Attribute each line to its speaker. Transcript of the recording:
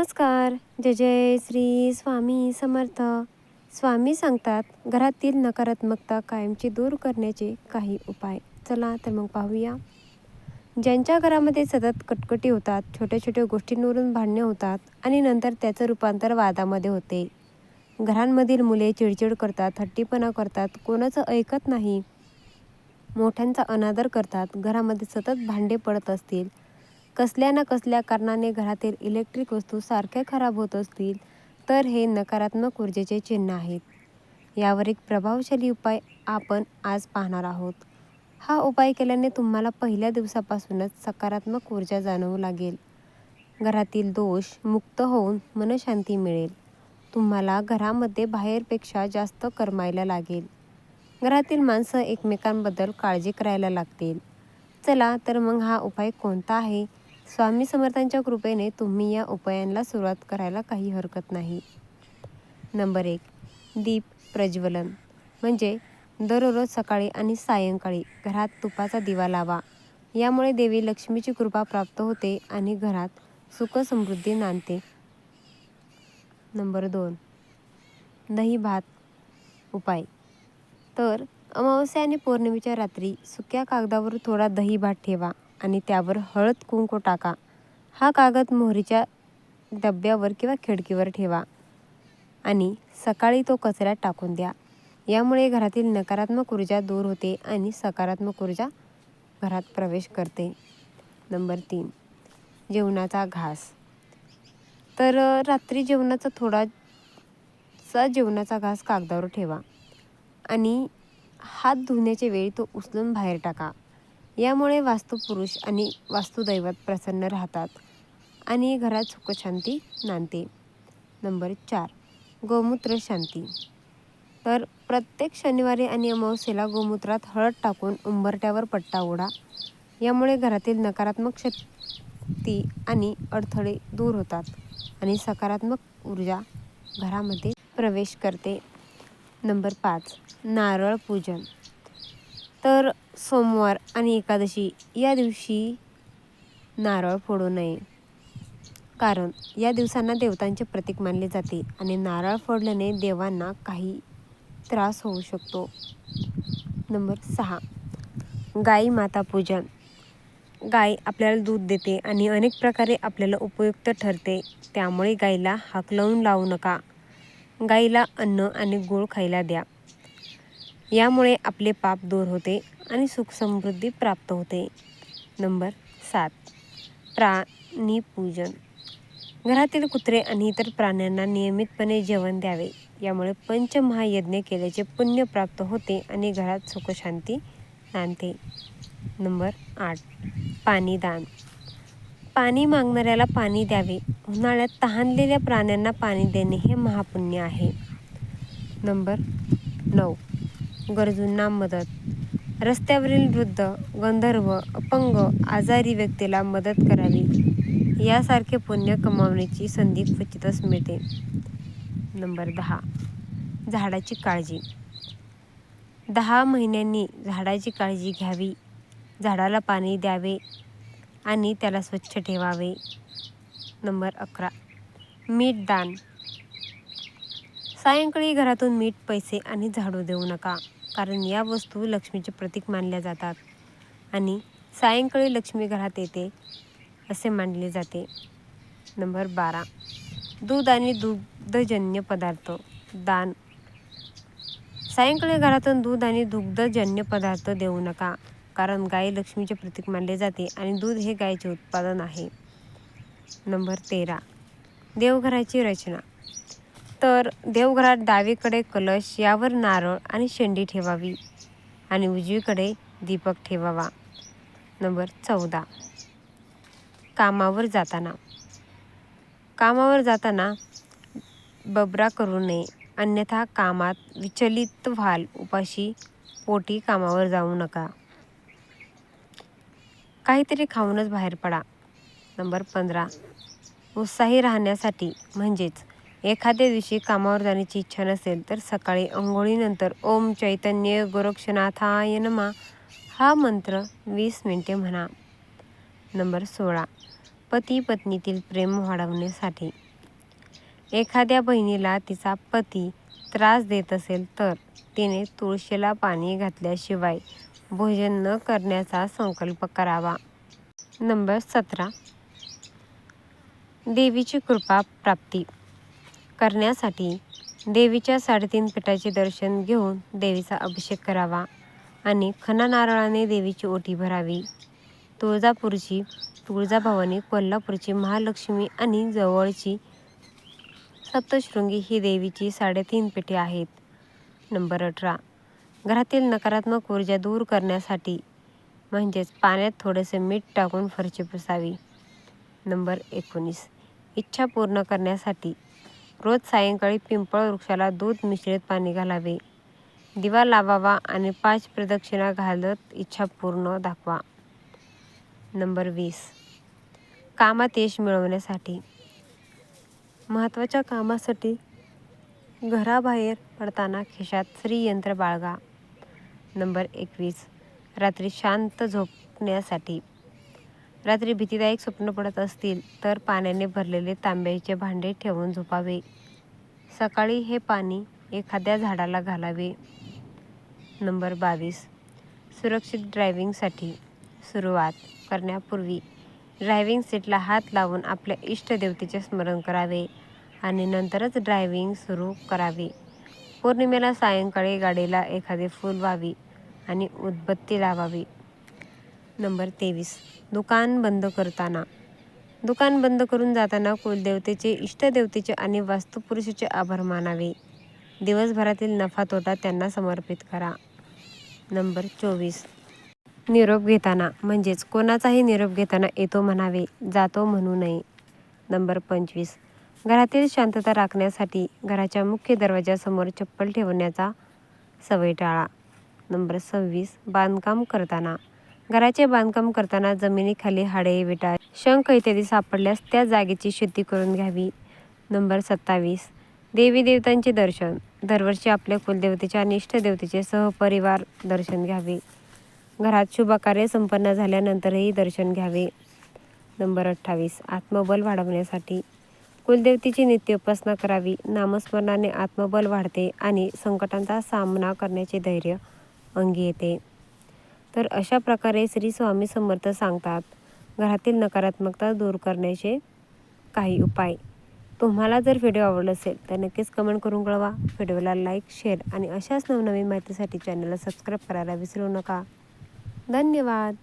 Speaker 1: नमस्कार. जय जय श्री स्वामी समर्थ. स्वामी सांगतात घरातील नकारात्मकता कायमची दूर करण्याचे काही उपाय. चला तर मग पाहूया. ज्यांच्या घरामध्ये सतत कटकटी होतात छोट्या छोट्या गोष्टींवरून भांडणे होतात आणि नंतर त्याचं रूपांतर वादामध्ये होते. घरांमधील मुले चिडचिड करतात हट्टीपणा करतात कोणाचं ऐकत नाही. मोठ्यांचा अनादर करतात घरामध्ये सतत भांडे पडत असतील कसल्या ना कसल्या कारणाने घरातील इलेक्ट्रिक वस्तू सारख्या खराब होत असतील तर हे नकारात्मक ऊर्जेचे चिन्ह आहेत. यावर एक प्रभावशाली उपाय आपण आज पाहणार आहोत. हा उपाय केल्याने तुम्हाला पहिल्या दिवसापासूनच सकारात्मक ऊर्जा जाणवू लागेल. घरातील दोष मुक्त होऊन मनशांती मिळेल. तुम्हाला घरामध्ये बाहेरपेक्षा जास्त करमायला लागेल. घरातील माणसं एकमेकांबद्दल काळजी करायला लागतील. चला तर मग हा उपाय कोणता आहे? स्वामी समर्थांच्या कृपेने तुम्ही या उपायांना सुरुवात करायला काही हरकत नाही. नंबर एक दीप प्रज्वलन. म्हणजे दररोज सकाळी आणि सायंकाळी घरात तुपाचा दिवा लावा. यामुळे देवी लक्ष्मीची कृपा प्राप्त होते आणि घरात सुख समृद्धी नांदते. नंबर दोन दही भात उपाय. तर अमावस्या आणि पौर्णिमेच्या रात्री सुक्या कागदावर थोडा दही भात ठेवा. आणि त्यावर हळद कुंकू टाका. हा कागद मोहरीच्या डब्यावर किंवा खिडकीवर ठेवा आणि सकाळी तो कचऱ्यात टाकून द्या. यामुळे घरातील नकारात्मक ऊर्जा दूर होते आणि सकारात्मक ऊर्जा घरात प्रवेश करते. नंबर तीन जेवणाचा घास. तर रात्री जेवणाचा थोडासा जेवणाचा घास कागदावर ठेवा आणि हात धुण्याच्या वेळी तो उचलून बाहेर टाका. यामुळे वास्तुपुरुष आणि वास्तुदैवत प्रसन्न राहतात आणि घरात सुखशांती नांदते. नंबर चार गोमूत्र शांती. तर प्रत्येक शनिवारी आणि अमावस्येला गोमूत्रात हळद टाकून उंबरट्यावर पट्टा ओढा. यामुळे घरातील नकारात्मक शक्ती आणि अडथळे दूर होतात आणि सकारात्मक ऊर्जा घरामध्ये प्रवेश करते. नंबर पाच नारळ पूजन. तर सोमवार आणि एकादशी या दिवशी नारळ फोडू नये. कारण या दिवसांना देवतांचे प्रतीक मानले जाते आणि नारळ फोडल्याने देवांना काही त्रास होऊ शकतो. नंबर सहा. गाई माता पूजन गाय आपल्याला दूध देते आणि अनेक प्रकारे आपल्याला उपयुक्त ठरते. त्यामुळे गाईला हाकलवून लावू नका. गाईला अन्न आणि गूळ खायला द्या. यामुळे आपले पाप दूर होते आणि सुख समृद्धी प्राप्त होते. नंबर सात. प्राणी पूजन. घरातील कुत्रे आणि इतर प्राण्यांना नियमितपणे जेवण द्यावे. यामुळे पंचमहायज्ञ केल्याचे पुण्य प्राप्त होते आणि घरात सुखशांती नांदते नंबर आठ. पाणी दान पाणी मागणाऱ्याला पाणी द्यावे. उन्हाळ्यात तहानलेल्या प्राण्यांना पाणी देणे हे महापुण्य आहे. नंबर नऊ. गरजूंना मदत. रस्त्यावरील वृद्ध गंधर्व अपंग आजारी व्यक्तीला मदत करावी. यासारखे पुण्य कमावण्याची संधी क्वचितच मिळते. नंबर दहा. झाडाची काळजी. दहा महिन्यांनी झाडाची काळजी घ्यावी. झाडाला पाणी द्यावे आणि त्याला स्वच्छ ठेवावे. नंबर अकरा. मीठ दान. सायंकाळी घरातून मीठ पैसे आणि झाडू देऊ नका. कारण या वस्तू लक्ष्मीचे प्रतीक मानल्या जातात. आणि सायंकाळी लक्ष्मी घरात येते असे मानले जाते. नंबर बारा. दूध आणि दुग्धजन्य पदार्थ. दान. सायंकाळी घरातून दूध आणि दुग्धजन्य पदार्थ देऊ नका कारण गाय लक्ष्मीचे प्रतीक मानले जाते आणि दूध हे गायचे उत्पादन आहे. नंबर तेरा. देवघराची रचना. तर देवघरात डावीकडे कलश यावर नारळ आणि शेंडी ठेवावी आणि उजवीकडे दीपक ठेवावा. नंबर चौदा. कामावर जाताना. कामावर जाताना बबरा करू नये. अन्यथा कामात विचलित व्हाल उपाशी पोटी कामावर जाऊ नका. काहीतरी खाऊनच बाहेर पडा. नंबर पंधरा. उत्साही राहण्यासाठी म्हणजेच एखाद्या दिवशी कामावर जाण्याची इच्छा नसेल तर सकाळी अंघोळीनंतर ओम चैतन्य गोरक्षनाथाय नमा. हा मंत्र वीस मिनिटे म्हणा. नंबर सोळा. पती पत्नीतील प्रेम वाढवण्यासाठी. एखाद्या बहिणीला तिचा पती त्रास देत असेल तर तिने तुळशीला पाणी घातल्याशिवाय भोजन न करण्याचा संकल्प करावा. नंबर सतरा. देवीची कृपा प्राप्ती. करण्यासाठी देवीच्या साडेतीन पिठाचे दर्शन घेऊन देवीचा अभिषेक करावा आणि खना नारळाने देवीची ओटी भरावी. तुळजापूरची तुळजाभवानी कोल्हापूरची महालक्ष्मी आणि जवळची सप्तशृंगी ही देवीची साडेतीन पिठे आहेत. नंबर अठरा. घरातील नकारात्मक ऊर्जा दूर करण्यासाठी म्हणजेच पाण्यात थोडेसे मीठ टाकून फरची पुसावी. नंबर एकोणीस. इच्छा पूर्ण करण्यासाठी रोज सायंकाळी पिंपळ वृक्षाला दूध मिश्रित पाणी घालावे. दिवा लावावा आणि पाच प्रदक्षिणा घालत इच्छा पूर्ण दाखवा. नंबर वीस. कामात यश मिळवण्यासाठी. महत्त्वाच्या कामासाठी घराबाहेर पडताना खिशात श्रीयंत्र बाळगा. नंबर एकवीस. रात्री शांत झोपण्यासाठी. रात्री भीतीदायक स्वप्न पडत असतील तर पाण्याने भरलेले तांब्याचे भांडे ठेवून झोपावे. सकाळी हे पाणी एखाद्या झाडाला घालावे. नंबर बावीस. सुरक्षित ड्रायव्हिंगसाठी सुरुवात करण्यापूर्वी ड्रायव्हिंग सीटला हात लावून आपल्या इष्टदेवतेचे स्मरण करावे आणि नंतरच ड्रायव्हिंग सुरू करावे. पौर्णिमेला सायंकाळी गाडीला एखादे फूल व्हावी आणि उदबत्ती लावावी. नंबर तेवीस. दुकान बंद करताना. दुकान बंद करून जाताना कुलदेवतेचे इष्टदेवतेचे आणि वास्तुपुरुषाचे आभार मानावे. दिवसभरातील नफा तोटा त्यांना समर्पित करा. नंबर चोवीस. निरोप घेताना म्हणजेच कोणाचाही निरोप घेताना येतो म्हणावे जातो म्हणू नये. नंबर पंचवीस. घरातील शांतता राखण्यासाठी घराच्या मुख्य दरवाजासमोर चप्पल ठेवण्याचा सवय टाळा नंबर सव्वीस. बांधकाम करताना. घराचे बांधकाम करताना जमिनीखाली हाडे विटा शंख इत्यादी सापडल्यास त्या जागेची शेती करून घ्यावी. नंबर सत्तावीस. देवी देवतांचे दर्शन. दरवर्षी आपल्या कुलदेवतेच्या निष्ठ देवतेचे सहपरिवार दर्शन घ्यावे. घरात शुभकार्य संपन्न झाल्यानंतरही दर्शन घ्यावे. नंबर अठ्ठावीस. आत्मबल वाढवण्यासाठी. कुलदेवतेची नित्य उपासना करावी. नामस्मरणाने आत्मबल वाढते आणि संकटांचा सामना करण्याचे धैर्य अंगी येते. तर अशा प्रकारे श्री स्वामी समर्थ सांगतात घरातील नकारात्मकता दूर करण्याचे काही उपाय. तुम्हाला जर व्हिडिओ आवडला असेल तर नक्कीच कमेंट करून कळवा. व्हिडिओला लाईक शेअर आणि अशाच नवनवीन माहितीसाठी चॅनलला सबस्क्राईब करायला विसरू नका. धन्यवाद.